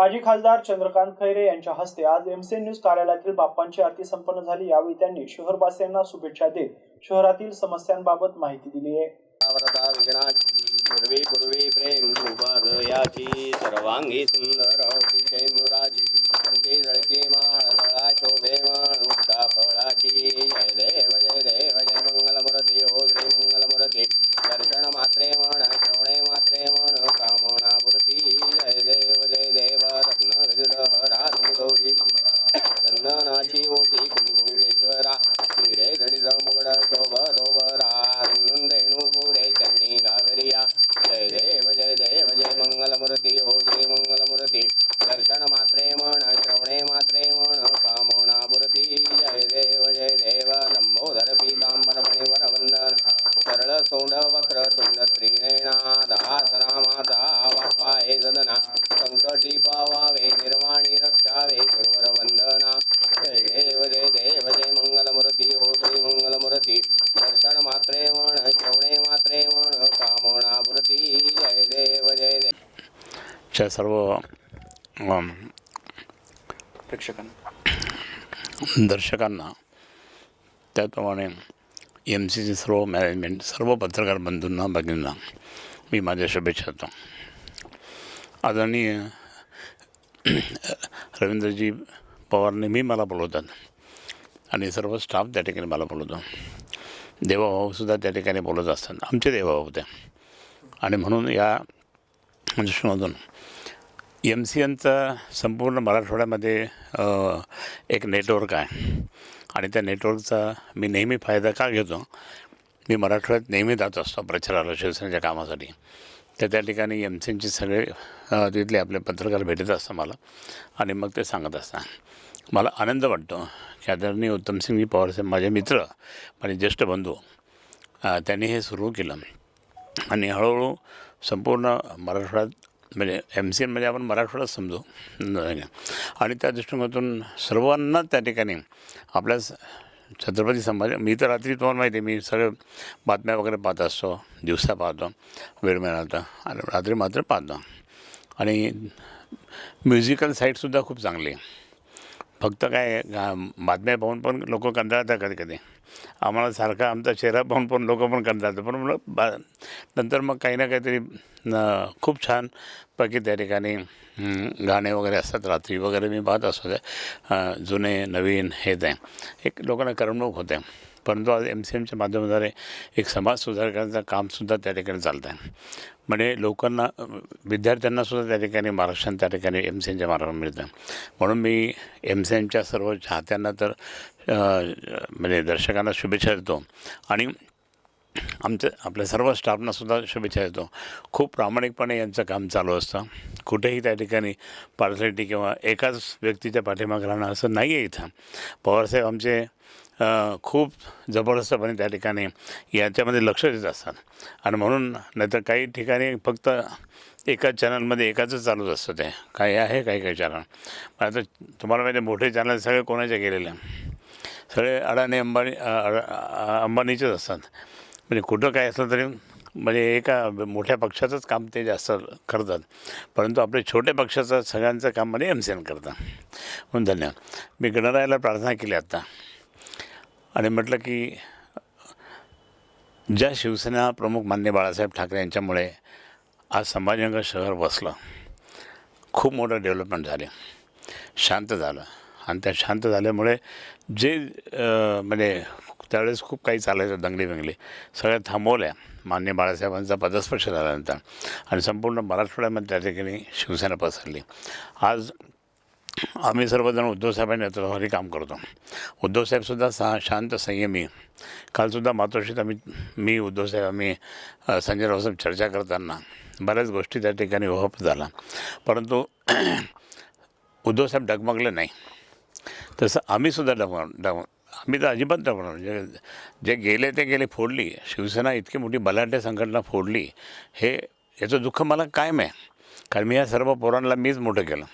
माजी खासदार चंद्रकांत खैरे यांच्या हस्ते आज एमसीएन न्यूज कार्यालयातील बाप्पांची आरती संपन्न झाली. यावेळी त्यांनी शहरवासियांना शुभेच्छा देत शहरातील समस्यांबाबत माहिती दिली आहे. पूर्वे प्रेम सर्वांगी सुंदर माळ शोभे माळ फळाची. संकटी पावावे निर्वाणी रक्षावे सुरवर वंदना जय देव जय देव जय मंगलमूर्ती हो श्री मंगलमूर्ती। दर्शन मात्रे म्हण श्रवणे मात्रे म्हण कामोना मूर्ती जय देव जय देव। च्या सर्व प्रेक्षकांना. दर्शकांना त्याचप्रमाणे एम सीचे सर्व मॅनेजमेंट सर्व पत्रकार बंधूंना भगिनींना मी माझ्या शुभेच्छा देतो. आदरणीय रवींद्रजी पवार नेहमी मला बोलवतात. आणि सर्व स्टाफ त्या ठिकाणी मला बोलवतो. देवाभाऊसुद्धा त्या ठिकाणी बोलत असतात. आमचे देवाभाऊ होते. आणि म्हणून या दृष्टीमधून एम सी एनचं संपूर्ण मराठवाड्यामध्ये एक नेटवर्क आहे. आणि त्या नेटवर्कचा मी नेहमी फायदा का घेतो? मी मराठवाड्यात नेहमी जात असतो प्रचाराला शिवसेनेच्या कामासाठी. तर त्या ठिकाणी एम सी एनचे सगळे तिथले आपले पत्रकार भेटत असतात मला आणि मग ते सांगत असतात. मला आनंद वाटतो. की आदरणीय उत्तमसिंगजी पवारसाहेब माझे मित्र माझे ज्येष्ठ बंधू त्यांनी हे सुरू केलं. आणि हळूहळू संपूर्ण मराठवाड्यात म्हणजे एम सी एन म्हणजे आपण मराठवाड्यात समजू. आणि त्या दृष्टिकोनातून सर्वांना त्या ठिकाणी आपल्या छत्रपती संभाजी. मी तर रात्री तुम्हाला माहिती आहे मी सगळं बातम्या वगैरे पाहत असतो. दिवसा पाहतो वेळ मिळाला तर. आणि रात्री मात्र पाहतो. आणि म्युझिकल साईटसुद्धा खूप चांगली आहे. फक्त काय बातम्या पाहून पण लोक कंटाळतात कधी कधी. आम्हाला सारखा आमचा चेहरा पाहून पण लोक पण कंटाळतात. पण मग बा नंतर मग काही ना काहीतरी खूप छान पैकी त्या ठिकाणी गाणे वगैरे असतात. रात्री वगैरे मी पाहत असतो. जुने नवीन हे ते. एक लोकांना करमणूक होते. परंतु आज एम सी एमच्या माध्यमाद्वारे एक समाज सुधारण्याचं कामसुद्धा त्या ठिकाणी चालतं आहे म्हणजे लोकांना विद्यार्थ्यांनासुद्धा त्या ठिकाणी महाराष्ट्रात त्या ठिकाणी एम सी एमच्या मार्गावर मिळतं. म्हणून मी एम सी एमच्या सर्व चाहत्यांना तर म्हणजे दर्शकांना शुभेच्छा देतो. आणि आमच्या आपल्या सर्व स्टाफनासुद्धा शुभेच्छा देतो. खूप प्रामाणिकपणे यांचं काम चालू असतं. कुठेही त्या ठिकाणी पार्सलिटी किंवा एकाच व्यक्तीच्या पाठीमागे राहणं असं नाही आहे इथं. पवारसाहेब आमचे खूप जबरदस्तपणे त्या ठिकाणी याच्यामध्ये लक्ष देत असतात. आणि म्हणून नाहीतर काही ठिकाणी फक्त एकाच चॅनलमध्ये एकाच चालूच असतं ते. काही आहे काही काही चॅनल पण आता तुम्हाला माहिती मोठे चॅनल सगळे कोणाचे गेलेले सगळे अडाणी अंबानी अंबानीचेच असतात. म्हणजे कुठं काय असलं तरी म्हणजे एका मोठ्या पक्षाचंच काम ते जास्त करतात. परंतु आपले छोट्या पक्षाचं सगळ्यांचं काम म्हणजे एम सी एन करतात. म्हणून धन्यवाद. मी गणरायाला प्रार्थना केली आत्ता आणि म्हटलं की ज्या शिवसेना प्रमुख मान्य बाळासाहेब ठाकरे यांच्यामुळे आज संभाजीनगर शहर बसलं खूप मोठं डेव्हलपमेंट झाले शांत झालं. आणि त्या शांत झाल्यामुळे जे म्हणजे त्यावेळेस खूप काही चालायचं दंगली बंगली सगळ्या थांबवल्या मान्य बाळासाहेबांचा पदस्पर्श झाल्यानंतर. आणि संपूर्ण मराठवाड्यामध्ये त्या ठिकाणी शिवसेना पसरली. आज आम्ही सर्वजण उद्धवसाहेबांच्या नेतृत्वाखाली काम करतो. उद्धवसाहेबसुद्धा सा शांत संयमी. कालसुद्धा मातोश्रीत आम्ही मी उद्धवसाहेब आम्ही संजय रावसाहेब चर्चा करताना बऱ्याच गोष्टी त्या ठिकाणी ओहप झाला. परंतु उद्धवसाहेब डगमगले नाही. तसं आम्हीसुद्धा डगम डग आम्ही तर अजिबात डगमगलो जे जे गेले ते गेले फोडली. शिवसेना इतकी मोठी बलाढ्य संघटना फोडली. हे याचं दुःख मला कायम आहे. कारण मी या सर्व पोरांना मीच मोठं केलं.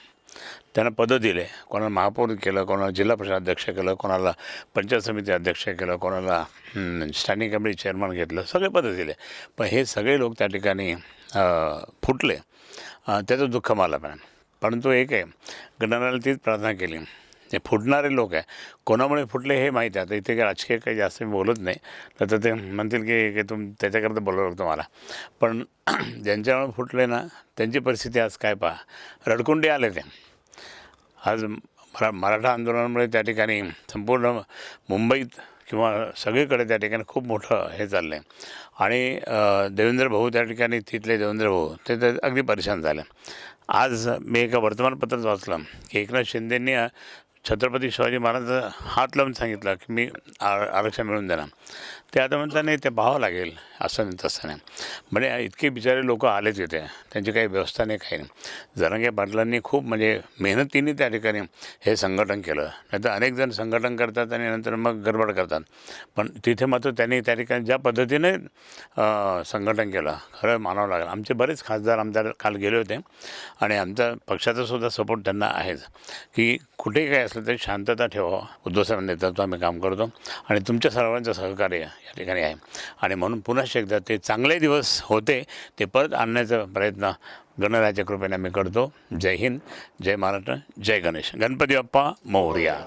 त्यांना पदं दिले. कोणाला महापौर केलं कोणाला जिल्हा परिषद अध्यक्ष केलं कोणाला पंचायत समिती अध्यक्ष केलं कोणाला स्टँडिंग कमिटी चेअरमन घेतलं सगळे पदं दिले. पण हे सगळे लोक त्या ठिकाणी फुटले. त्याचं दुःख मला पण. परंतु एक आहे गणराला तीच प्रार्थना केली. ते फुटणारे लोक आहे. कोणामुळे फुटले हे माहीत आहे. आता इथे काही राजकीय काही जास्त मी बोलत नाही. तर तर ते म्हणतील की की तुम त्याच्याकरता बोलावं लागतं मला. पण ज्यांच्यामुळे फुटले ना त्यांची परिस्थिती आज काय पहा. रडकुंडी आले ते. आज मरा मराठा आंदोलनामुळे त्या ठिकाणी संपूर्ण मुंबईत किंवा सगळीकडे त्या ठिकाणी खूप मोठं हे चाललं आहे आणि देवेंद्र भाऊ त्या ठिकाणी तिथले देवेंद्र भाऊ ते तर अगदी परेशान झाले. आज मी एका वर्तमानपत्रात वाचलं की एकनाथ शिंदेंनी छत्रपती शिवाजी महाराज हात लावून सांगितलं की मी आ- आरक्षण मिळून देणार. ते आता म्हणतात नाही ते पाहावं लागेल. असं नाही तसं नाही. म्हणजे इतके बिचारे लोक आले तिथे त्यांची काही व्यवस्था नाही काही नाही. जरांगे पाटलांनी खूप म्हणजे मेहनतीने त्या ठिकाणी हे संघटन केलं. नाहीतर अनेक जण संघटन करतात आणि नंतर मग गडबड करतात. पण तिथे मात्र त्यांनी त्या ठिकाणी ज्या पद्धतीने संघटन केलं खरं मानावं लागेल. आमचे बरेच खासदार आमदार काल गेले होते आणि आमचा पक्षाचा सुद्धा सपोर्ट त्यांना आहेच. की कुठेही काय असलं तरी शांतता ठेवा. उद्धव साहेब नेतृत्व आम्ही काम करतो आणि तुमच्या सर्वांचं सहकार्य या ठिकाणी आहे. आणि म्हणून पुन्हा एकदा ते चांगले दिवस होते ते परत आणण्याचा प्रयत्न गणराज्य कृपेने आम्ही करतो. जय हिंद जय महाराष्ट्र जय गणेश. गणपती बाप्पा मौर्या.